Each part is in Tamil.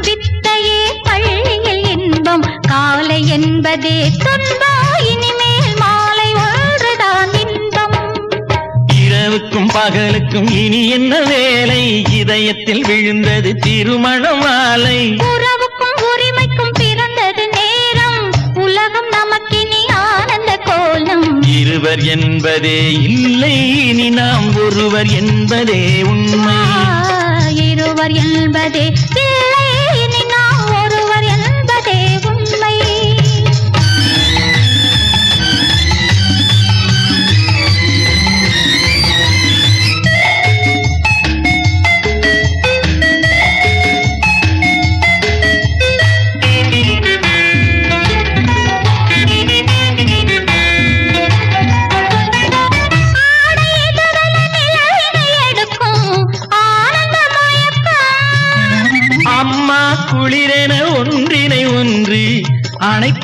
வித்தையே பள்ளியில் இன்பம். காலை என்பதே துன்பம் இனிமேல் மாலை ஒன்றுதான் இன்பம். இரவுக்கும் பகலுக்கும் இனி என்ன வேலை? இதயத்தில் விழுந்தது திருமண மாலை. உறவுக்கும் இருவர் என்பதே இல்லை இனி நாம் ஒருவர் என்பதே உண்மை. இருவர் என்பதே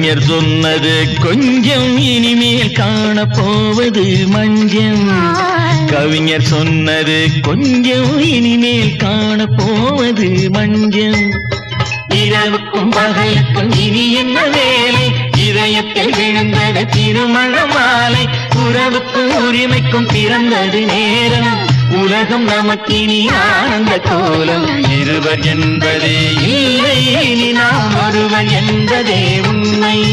கவிஞர் சொன்னது கொஞ்சம் இனிமேல் காண போவது மஞ்சம். கவிஞர் சொன்னது கொஞ்சம் இனிமேல் காண போவது மஞ்சம். இரவுக்கும் பகலுக்கும் இனி என்ன வேலை? இதயத்தில் விழுந்தது திருமண மாலை. உறவுக்கும் உரிமைக்கும் பிறந்தது நேரம். உலகம் நமக்கினி ஆனந்த கோலம். இருவர் என்பதே இல்லை இனி நாம் ஒருவர் என்பதே உண்மை.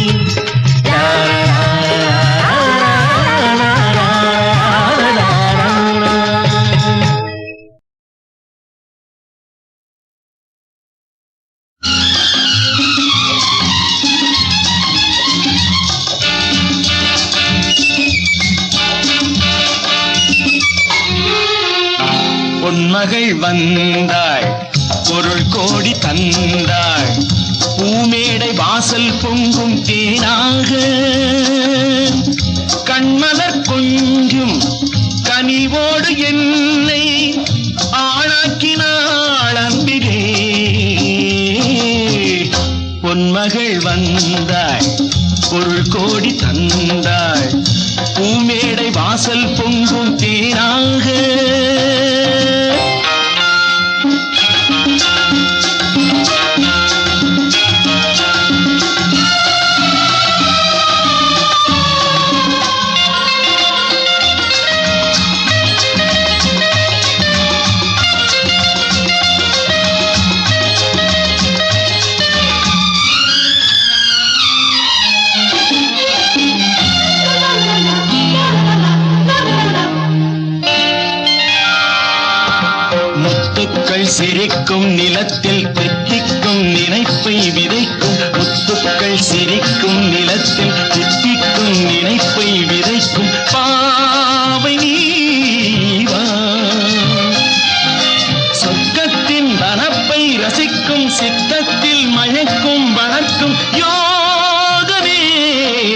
மயக்கும் வளர்க்கும் யோகமே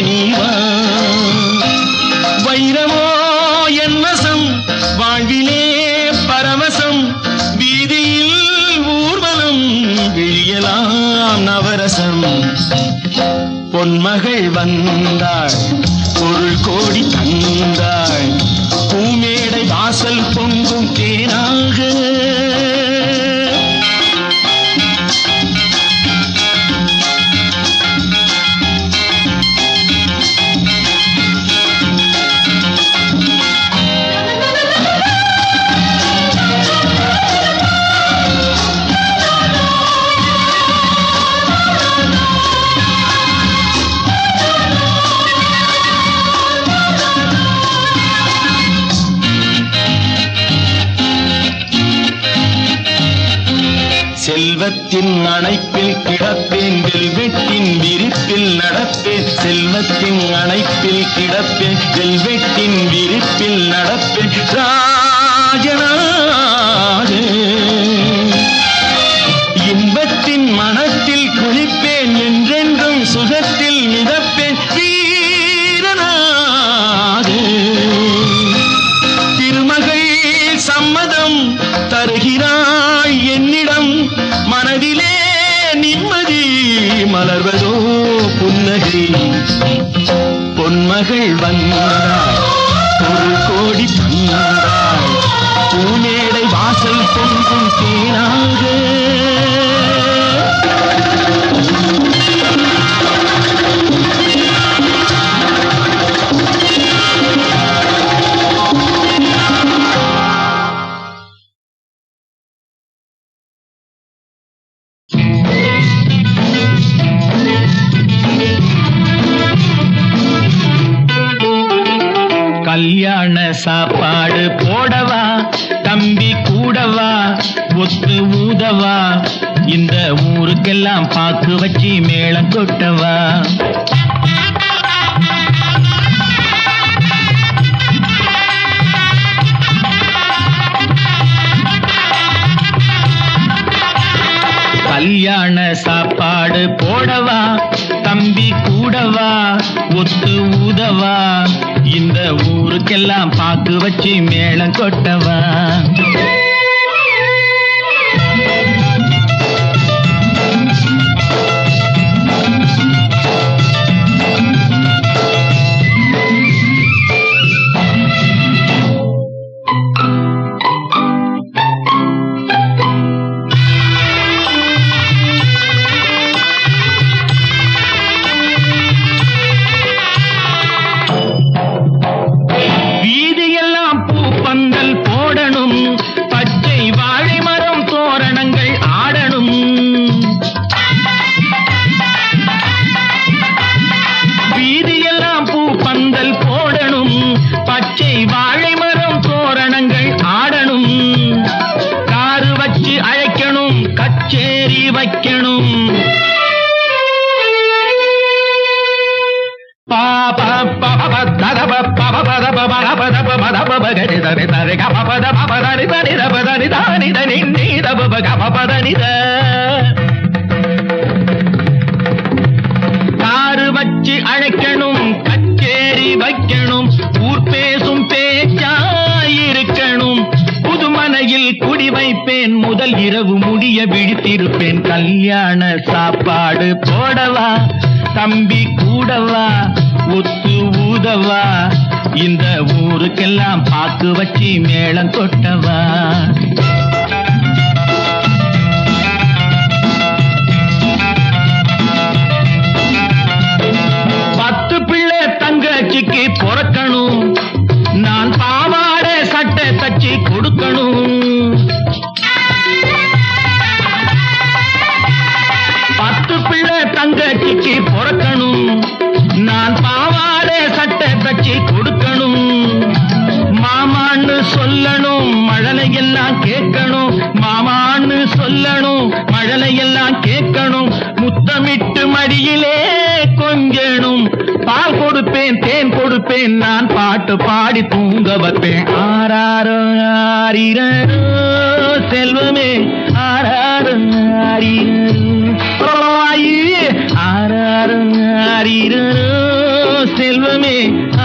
நீவா? வைரமோ என்னசம் வாழ்விலே பரவசம் வீதியில் ஊர்வலம் விழியலாம் நவரசம். பொன்மகள் வந்தாள் பொருள் கோடி தந்தாள் பூமேடை வாசல் பொங்கும் தேனாக செல்வத்தின் அணைப்பில் கிடப்பேன் வெல்வெட்டின் விரிப்பில் நடப்பேன். செல்வத்தின் அணைப்பில் கிடப்பேன் வெல்வெட்டின் விரிப்பில் நடப்பேன். ராஜனாக இன்பத்தின் மன மகள் வந்தாய் ஒரு கோடி தந்தாய் பூமேடை வாசல் பொங்கும் தேனாக சாப்பாடு போடவா? தம்பி கூடவா? ஒத்து ஊதவா? இந்த ஊருக்கெல்லாம் பாக்கு வச்சு மேளம் கொட்டவா? கல்யாண சாப்பாடு போடவா? தம்பி கூடவா? ஒத்து ஊதவா? இந்த ஊருக்கெல்லாம் பாக்கு வச்சு மேளம் கொட்டவா? காரு வச்சு அழைக்கணும் கச்சேரி வைக்கணும் ஊர் பேசும் பேச்சாயிருக்கணும். புதுமனையில் குடி வைப்பேன் முதல் இரவு முடிய விழித்திருப்பேன். கல்யாண சாப்பாடு போடவா தம்பி கூடவா ஒத்து ஊதவா? இந்த ஊருக்கெல்லாம் பாக்கு வச்சு மேளம் கொட்டவா?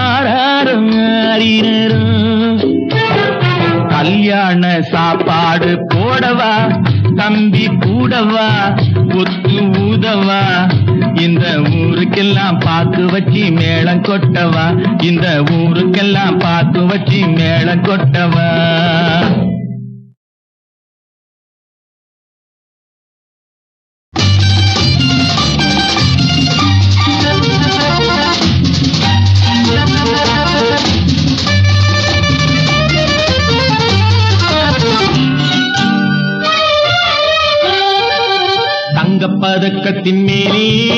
ஆராரோ ஆரிரோ கல்யாண சாப்பாடு போடவா தம்பி கூடவா ஒத்து ஊதவா இந்த ஊருக்கெல்லாம் பார்த்து வச்சு மேளம் கொட்டவா இந்த ஊருக்கெல்லாம் பார்த்து வச்சு மேளம் கொட்டவா. தங்க பதக்கத்தின் மேலே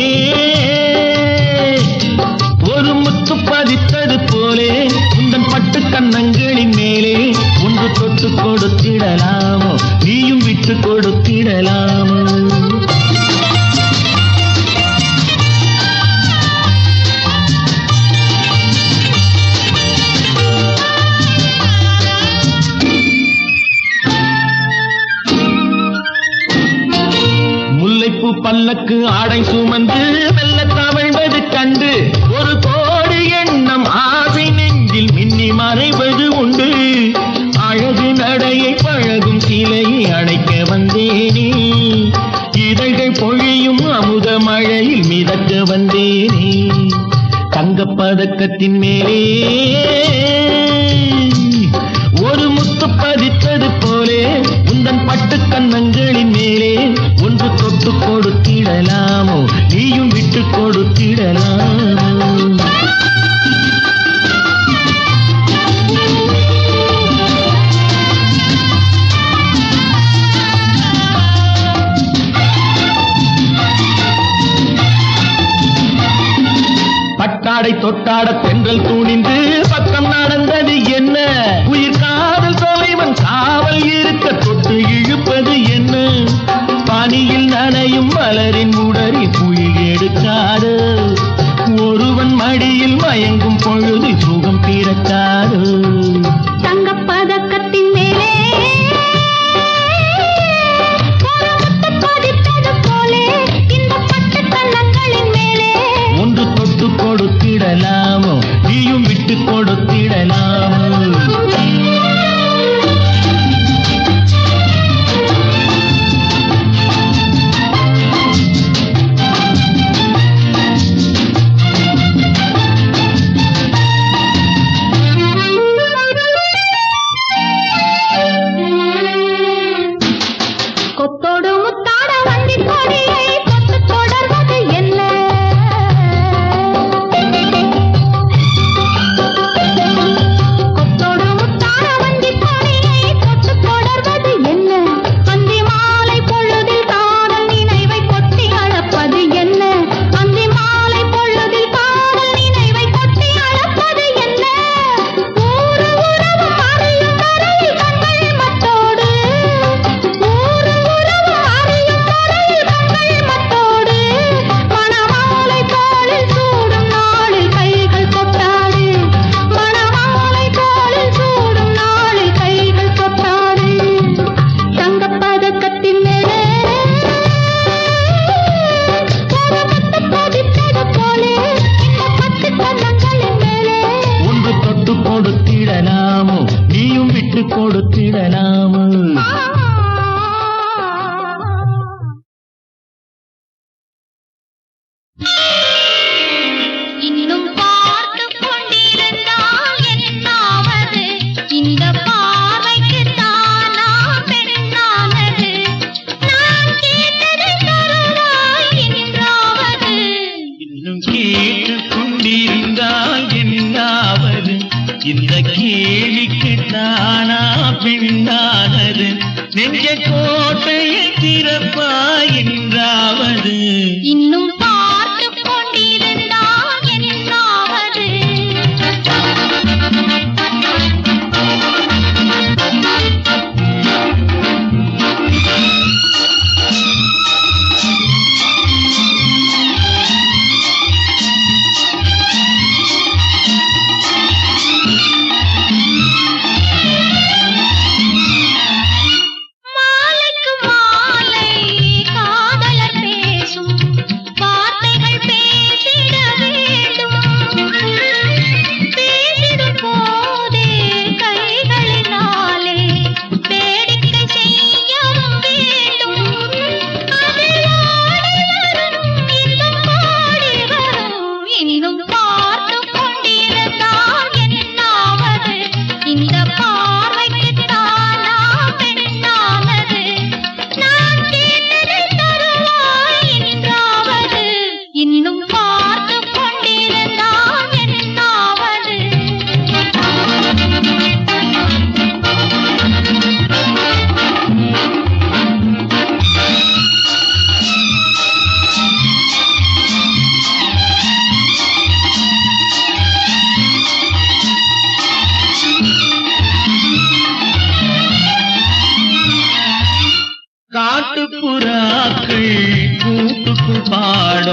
ஒரு முத்து பதித்தது போலே உந்தன் பட்டு கண்ணங்களின் மேலே. ஒன்று தொட்டு கொடுத்திடலாமோ? நீயும் விட்டு கொடுத்திடலாமோ? முல்லைப்பூ ஆடை சுமந்து மெல்ல தவழ்வது கண்டு ஒரு கோடி எண்ணம் ஆசை நெஞ்சில் மின்னி மறைவது உண்டு. அழகு நடையை பழகும் சிலையை அடைக்க வந்தேனே. இதழ்கள் பொழியும் அமுத மழையில் மிதக்க வந்தேனே. தங்கப் பதக்கத்தின் மேலே விடலாமோ நீயும் விட்டு கொடுத்திடலாமோ? பட்டாடை தொட்டாட தென்றல் துணிந்து இந்த கேலிக்கு தானா பெண்ணானது? நெஞ்ச கோட்டையை திறப்பா என்றாவது. இன்னும்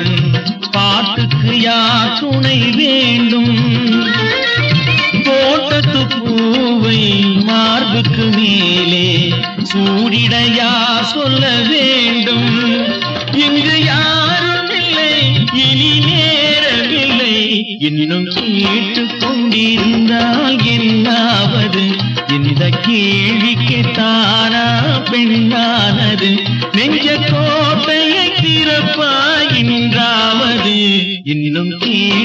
பாடும் பாட்டுக்கு யார் துணை வேண்டும்? தோட்டத்து பூவை மார்புக்கு மேலே சூடிடையா சொல்ல வேண்டும்? இங்கு யாரும் இல்லை இனி நேரமில்லை. இன்னும் கேட்டுக் கொண்டிருந்தால் என்னாவது இந்த கேள்விக்கு தானா பெண்ணானது? நெஞ்ச கோட்டையை திறப்பாயின்றாவது இன்னும் கேட்டுக்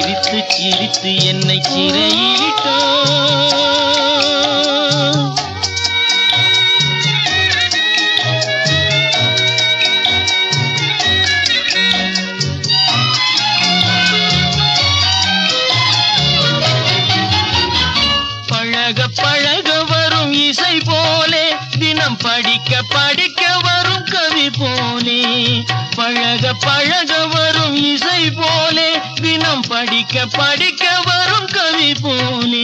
சிரித்து சிரித்து என்னை சிறையிலிட்டாய் பழக பழக வரும் இசை போலே தினம் படிக்க படிக்க வரும் கவி போலே. பழக பழக வரும் இசை போலே படிக்க படிக்க வரும் கவி போலே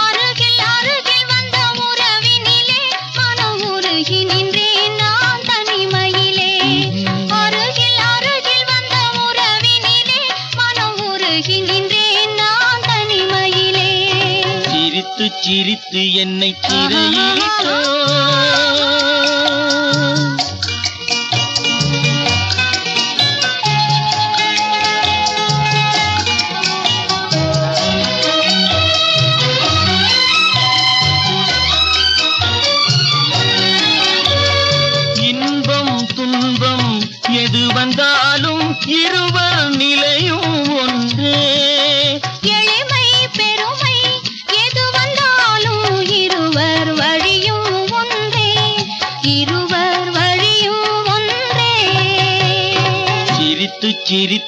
அருகில் அருகில் வந்த உறவினிலே மனம் உருகி நின்றேன் நான் தனிமையிலே. அருகில் அருகில் வந்த உறவினிலே மனம் உருகி நின்றேன் நான் தனிமையிலே. சிரித்து சிரித்து என்னை சிறையிலிட்டாய்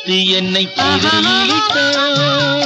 சிரித்து என்னை சிறையிலிட்டாய்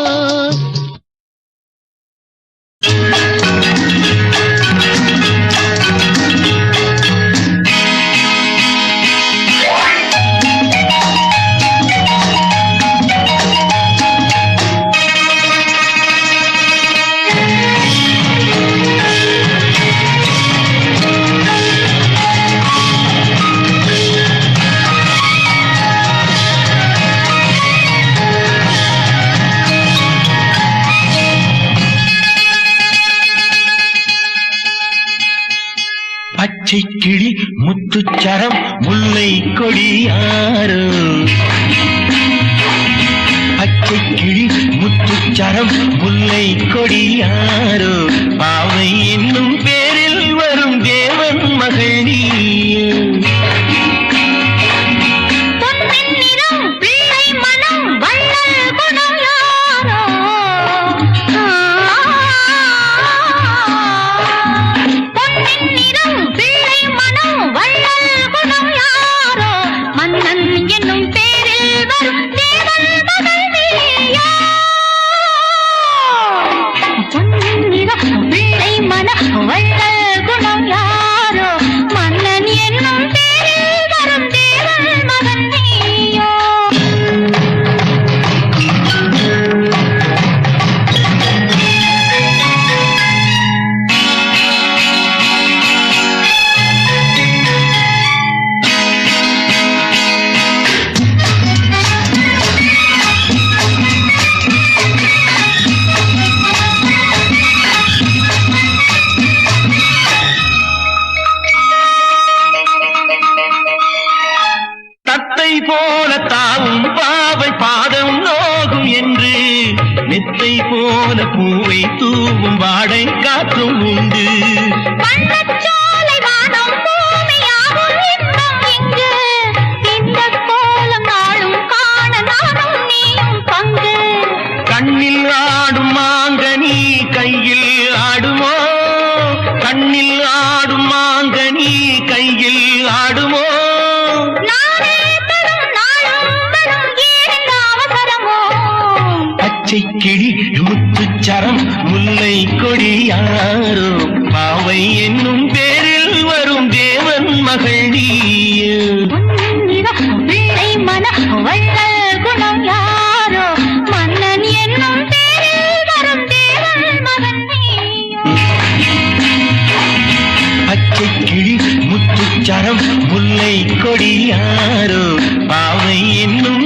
முத்துச்சரம் முல்லை கொடி யாரோ பச்சை கிளி முத்துச்சரம் முல்லை கொடி யாரோ பூவை தூவும் வாடை காற்றும் உண்டு. சரம் முல்லை கொடியாரோ? பாவை என்னும் பேரில் வரும் தேவன் மகள் மன வள்ளல் குணம் யாரோ? மன்னன் என்னும் பேரில் வரும் தேவன் மகன் பச்சை முத்துச்சரம் முல்லை கொடியாரோ? பாவை என்னும்